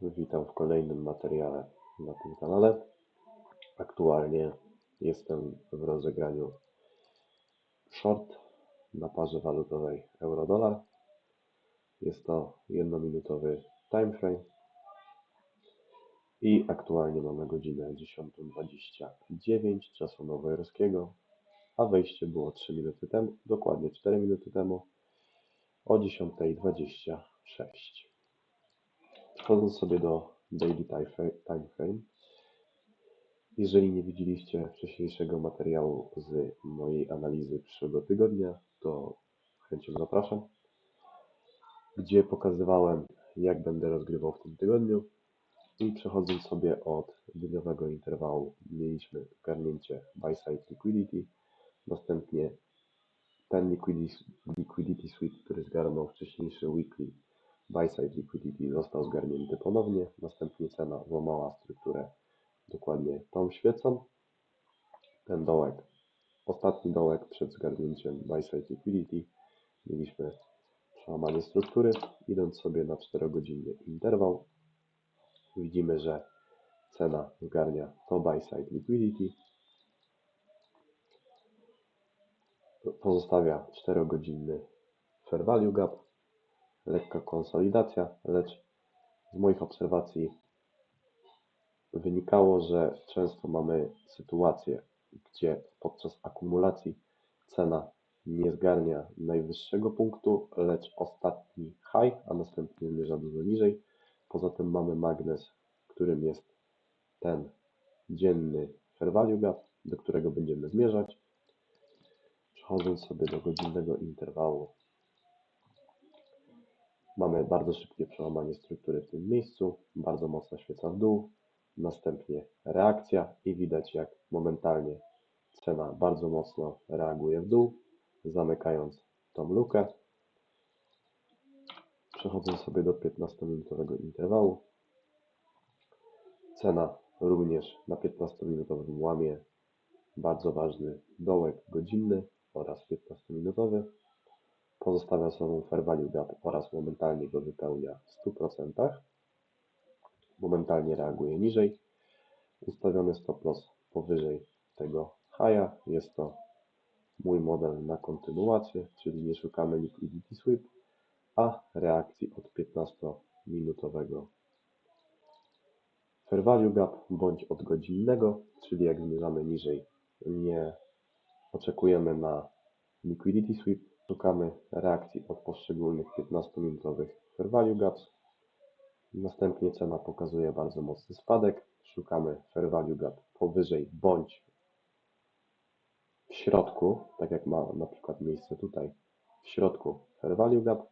Witam w kolejnym materiale na tym kanale. Aktualnie jestem w rozegraniu short na parze walutowej euro-dolar. Jest to jednominutowy timeframe i aktualnie mamy godzinę 10.29 czasu nowojorskiego, a wejście było 3 minuty temu, dokładnie 4 minuty temu o 10.26. Przechodząc sobie do Daily Time Frame, jeżeli nie widzieliście wcześniejszego materiału z mojej analizy przyszłego tygodnia, to chęcią zapraszam, gdzie pokazywałem, jak będę rozgrywał w tym tygodniu. I przechodząc sobie od dniowego interwału, mieliśmy zgarnięcie buy side liquidity, następnie ten liquidity, liquidity sweep, który zgarnął wcześniejszy weekly buy side liquidity został zgarnięty ponownie, następnie cena złamała strukturę dokładnie tą świecą. Ten dołek, ostatni dołek przed zgarnięciem buy side liquidity, mieliśmy przełamanie struktury, idąc sobie na 4-godzinny interwał, widzimy, że cena zgarnia to buy side liquidity, pozostawia 4-godzinny fair value gap, lekka konsolidacja, lecz z moich obserwacji wynikało, że często mamy sytuacje, gdzie podczas akumulacji cena nie zgarnia najwyższego punktu, lecz ostatni high, a następnie zmierza dużo niżej. Poza tym mamy magnes, którym jest ten dzienny fair value gap, do którego będziemy zmierzać. Przechodząc sobie do godzinnego interwału, mamy bardzo szybkie przełamanie struktury w tym miejscu, bardzo mocna świeca w dół, następnie reakcja i widać jak momentalnie cena bardzo mocno reaguje w dół, zamykając tą lukę. Przechodząc sobie do 15-minutowego interwału, cena również na 15-minutowym łamie bardzo ważny dołek godzinny oraz 15-minutowy. Pozostawia sobą fair value gap oraz momentalnie go wypełnia w 100%. Momentalnie reaguje niżej. Ustawiony stop loss powyżej tego high'a. Jest to mój model na kontynuację, czyli nie szukamy liquidity sweep, a reakcji od 15-minutowego fair value gap bądź od godzinnego, czyli jak zmierzamy niżej, nie oczekujemy na liquidity sweep, szukamy reakcji od poszczególnych 15-minutowych fair gaps. Następnie cena pokazuje bardzo mocny spadek, szukamy fair gap powyżej bądź w środku, tak jak ma na przykład miejsce tutaj, w środku fair gap.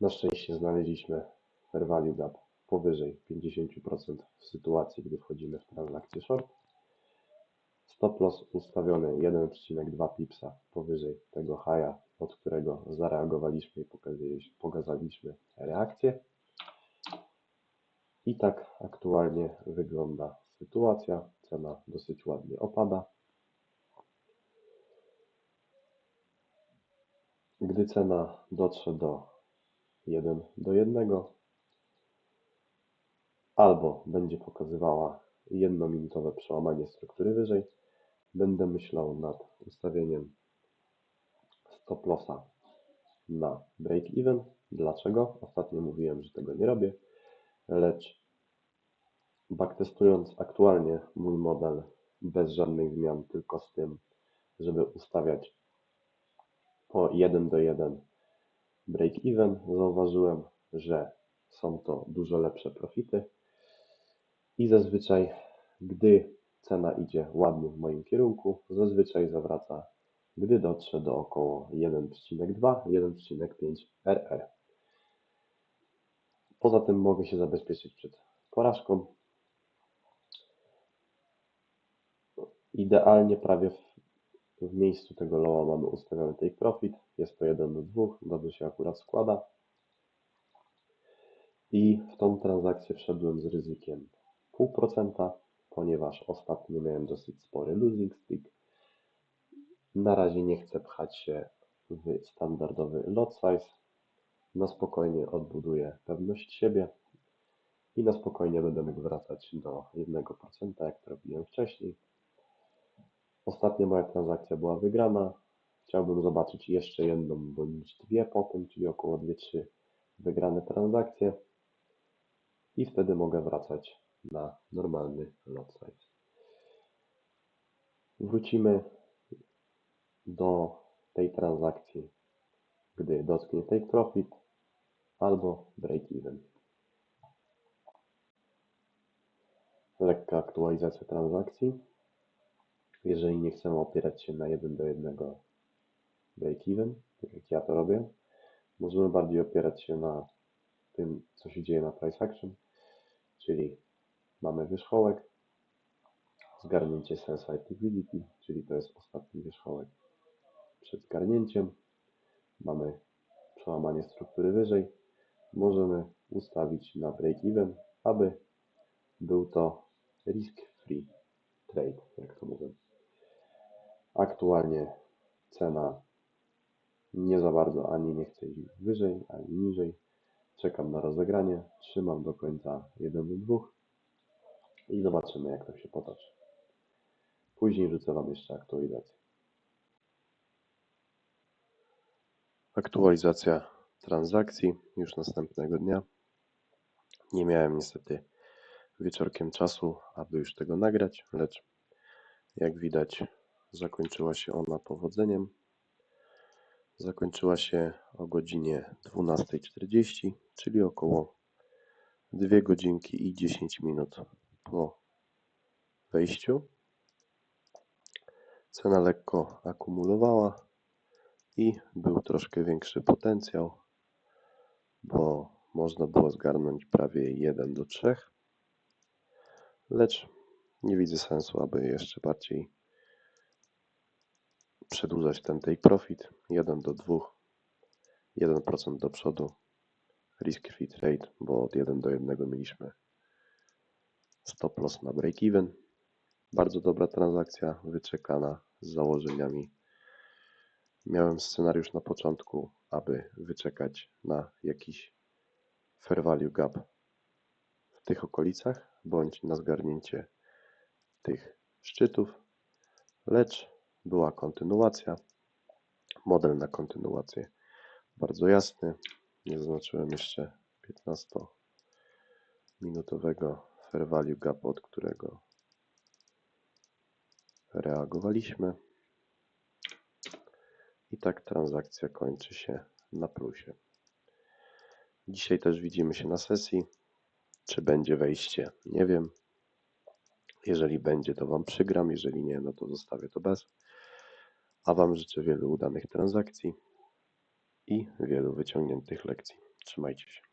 Na szczęście znaleźliśmy fair gap powyżej 50% w sytuacji, gdy wchodzimy w transakcję short. Stop loss ustawiony 1,2 pipsa powyżej tego haja, od którego zareagowaliśmy i pokazaliśmy, reakcję. I tak aktualnie wygląda sytuacja. Cena dosyć ładnie opada. Gdy cena dotrze do 1 do 1, albo będzie pokazywała jednominutowe przełamanie struktury wyżej, będę myślał nad ustawieniem stop lossa na break even. Dlaczego? Ostatnio mówiłem, że tego nie robię, lecz backtestując aktualnie mój model bez żadnych zmian, tylko z tym, żeby ustawiać po 1 do 1 break even, zauważyłem, że są to dużo lepsze profity i zazwyczaj, gdy cena idzie ładnie w moim kierunku, zazwyczaj zawraca, gdy dotrze do około 1,2-1,5 RR. Poza tym mogę się zabezpieczyć przed porażką. Idealnie prawie w, w miejscu tego lowa mamy ustawiony take profit. Jest to 1 do 2, dobrze się akurat składa. I w tą transakcję wszedłem z ryzykiem 0,5%, ponieważ ostatnio miałem dosyć spory losing streak. Na razie nie chcę pchać się w standardowy lot size, na spokojnie odbuduję pewność siebie i na spokojnie będę mógł wracać do 1%, jak to robiłem wcześniej. Ostatnia moja transakcja była wygrana. Chciałbym zobaczyć jeszcze jedną bądź dwie potem, czyli około 2-3 wygrane transakcje i wtedy mogę wracać na normalny lot size. Wrócimy do tej transakcji, gdy dotknie take profit albo break even. Lekka aktualizacja transakcji. Jeżeli nie chcemy opierać się na 1 do 1 break even, tak jak ja to robię, możemy bardziej opierać się na tym, co się dzieje na price action, czyli mamy wierzchołek, zgarnięcie sense activity, czyli to jest ostatni wierzchołek przed zgarnięciem, mamy przełamanie struktury wyżej, możemy ustawić na break even, aby był to risk free trade, jak to mówię. Aktualnie cena nie za bardzo ani nie chce iść wyżej, ani niżej. Czekam na rozegranie, trzymam do końca 1 do 2 i zobaczymy jak to się potoczy. Później rzucę Wam jeszcze aktualizację. Aktualizacja transakcji już następnego dnia. Nie miałem niestety wieczorkiem czasu, aby już tego nagrać, lecz jak widać zakończyła się ona powodzeniem. Zakończyła się o godzinie 12.40, czyli około 2 godzinki i 10 minut po wejściu. Cena lekko akumulowała i był troszkę większy potencjał, bo można było zgarnąć prawie 1 do 3, lecz nie widzę sensu, aby jeszcze bardziej przedłużać ten take profit 1 do 2, 1% do przodu, risk free trade, bo od 1 do 1 mieliśmy stop loss na break even. Bardzo dobra transakcja, wyczekana z założeniami. Miałem scenariusz na początku, aby wyczekać na jakiś fair value gap w tych okolicach, bądź na zgarnięcie tych szczytów, lecz była kontynuacja. Model na kontynuację bardzo jasny. Nie zaznaczyłem jeszcze 15-minutowego fair gap, od którego reagowaliśmy. I tak transakcja kończy się na plusie. Dzisiaj też widzimy się na sesji. Czy będzie wejście? Nie wiem. Jeżeli będzie, to Wam przygram. Jeżeli nie, no to zostawię to bez. A Wam życzę wielu udanych transakcji i wielu wyciągniętych lekcji. Trzymajcie się.